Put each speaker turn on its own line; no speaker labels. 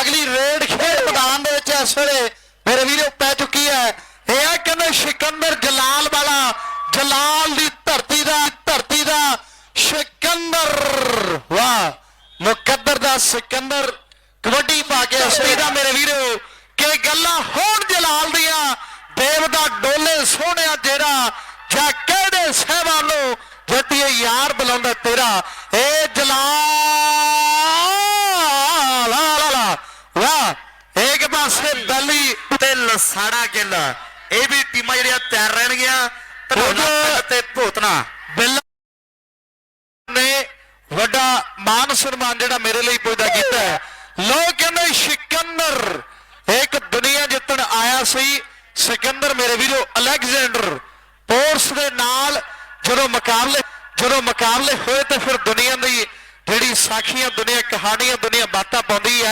ਅਗਲੀ ਰੇਡ ਖੇਡ ਮੈਦਾਨ ਦੇ ਵਿੱਚ ਇਸ ਵੇਲੇ ਮੇਰੇ ਵੀਰੋ ਪੈ ਚੁੱਕੀ ਹੈ। ਇਹ ਹੈ ਕਹਿੰਦੇ ਸਿਕੰਦਰ ਜਲਾਲ ਵਾਲਾ, ਜਲਾਲ ਦੀ ਧਰਤੀ ਦਾ ਧਰਤੀ ਦਾ ਸਿਕੰਦਰ। ਵਾਹ, ਮੁਕੱਦਰ ਦਾ ਸਿਕੰਦਰ। ਕਬੱਡੀ ਪਾ ਕੇ ਅਸਲੀ ਦਾ ਮੇਰੇ ਵੀਰੋ, ਕਿ ਗੱਲਾਂ ਹੋਣ ਜਲਾਲ ਦੀਆਂ। ਦੇਵ ਦਾ ਡੋਲੇ ਸੋਹਣਿਆ ਜਿਹੜਾ, ਜਾਂ ਕਿਹੜੇ ਸਹਿਬਾਨ ਨੂੰ ਜੱਟੀਏ ਯਾਰ ਬੁਲਾਉਂਦਾ ਤੇਰਾ। ਇਹ ਜਲਾਲ ਵਾਹ ਇੱਕ ਪਾਸੇ ਬੈਲੀ
ਤੇ ਲਸਾੜਾ ਗਿੱਲ ਇਹ ਵੀ ਟੀਮਾਂ ਜਿਹੜੀਆਂ ਤਿਆਰ ਰਹਿਣਗੀਆਂ ਪਿੰਡ ਤੇ ਭੂਤਨਾ।
ਬਿੱਲਾ ਨੇ ਵੱਡਾ ਮਾਨ ਸਨਮਾਨ ਜਿਹੜਾ ਮੇਰੇ ਲਈ ਪੈਦਾ ਕੀਤਾ ਹੈ। ਲੋਕ ਕਹਿੰਦੇ ਸਿਕੰਦਰ ਇੱਕ ਦੁਨੀਆ ਜਿੱਤਣ ਆਇਆ ਸੀ। ਸਿਕੰਦਰ ਮੇਰੇ ਵੀਰੋ ਅਲੈਗਜ਼ੈਂਡਰ ਪੋਰਸ ਦੇ ਨਾਲ ਜਦੋਂ ਮੁਕਾਬਲੇ ਜਦੋਂ ਮੁਕਾਬਲੇ ਹੋਏ ਤੇ ਫਿਰ ਦੁਨੀਆ ਦੀ ਜਿਹੜੀ ਸਾਖੀਆਂ ਦੁਨੀਆ ਕਹਾਣੀਆਂ ਦੁਨੀਆ ਬਾਤਾਂ ਪਾਉਂਦੀ ਹੈ।